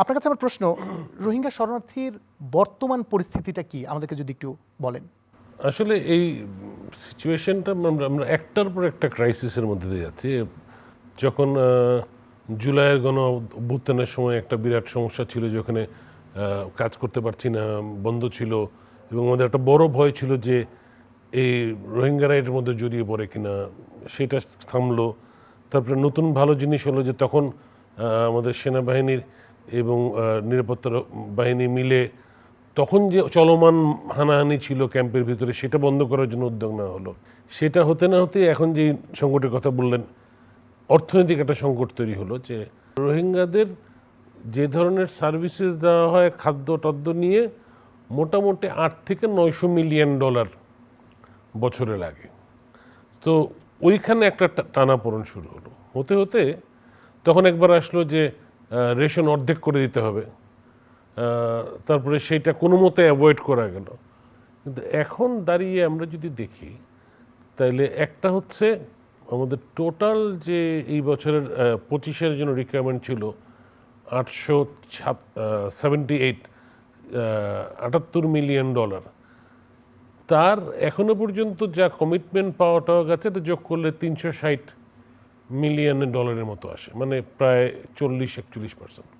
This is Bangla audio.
আপনার কাছে আমার প্রশ্ন, রোহিঙ্গা শরণার্থীর বর্তমান পরিস্থিতিটা কি? আমাদেরকে যদি একটু বলেন। আসলে এই সিচুয়েশনটা আমরা একটার পর একটা ক্রাইসিসের মধ্যে দিয়ে যাচ্ছি। যখন জুলাইয়ের গণ অভ্যুত্থানের সময় একটা বিরাট সমস্যা ছিল, যেখানে কাজ করতে পারছি না, বন্ধ ছিল এবং আমাদের একটা বড় ভয় ছিল যে এই রোহিঙ্গারা এর মধ্যে জড়িয়ে পড়ে কিনা, সেটা থামলো। তারপরে নতুন ভালো জিনিস হলো যে তখন আমাদের সেনাবাহিনীর এবং নিরাপত্তা বাহিনী মিলে তখন যে চলমান হানাহানি ছিল ক্যাম্পের ভিতরে, সেটা বন্ধ করার জন্য উদ্যোগ নেওয়া হলো। সেটা হতে না হতে এখন যে সংকটের কথা বললেন, অর্থনৈতিক একটা সংকট তৈরি হলো যে রোহিঙ্গাদের যে ধরনের সার্ভিসেস দেওয়া হয়, খাদ্য টদ্য নিয়ে মোটামুটি আট থেকে নয়শো মিলিয়ন ডলার বছরে লাগে। তো ওইখানে একটা টানাপোড়েন শুরু হলো। হতে হতে তখন একবার আসলো যে রেশন অর্ধেক করে দিতে হবে। তারপরে সেইটা কোনো মতে অ্যাভয়েড করা গেল। কিন্তু এখন দাঁড়িয়ে আমরা যদি দেখি তাহলে একটা হচ্ছে আমাদের টোটাল যে এই বছরের পঁচিশের জন্য রিকোয়ারমেন্ট ছিল আটশো সেভেন্টি এইট আটাত্তর মিলিয়ন ডলার তার এখনও পর্যন্ত যা কমিটমেন্ট পাওয়া টাওয়া গেছে এটা যোগ করলে তিনশো ষাট মিলিয়ন ডলারের মতো আসে মানে প্রায় চল্লিশ একচল্লিশ পার্সেন্ট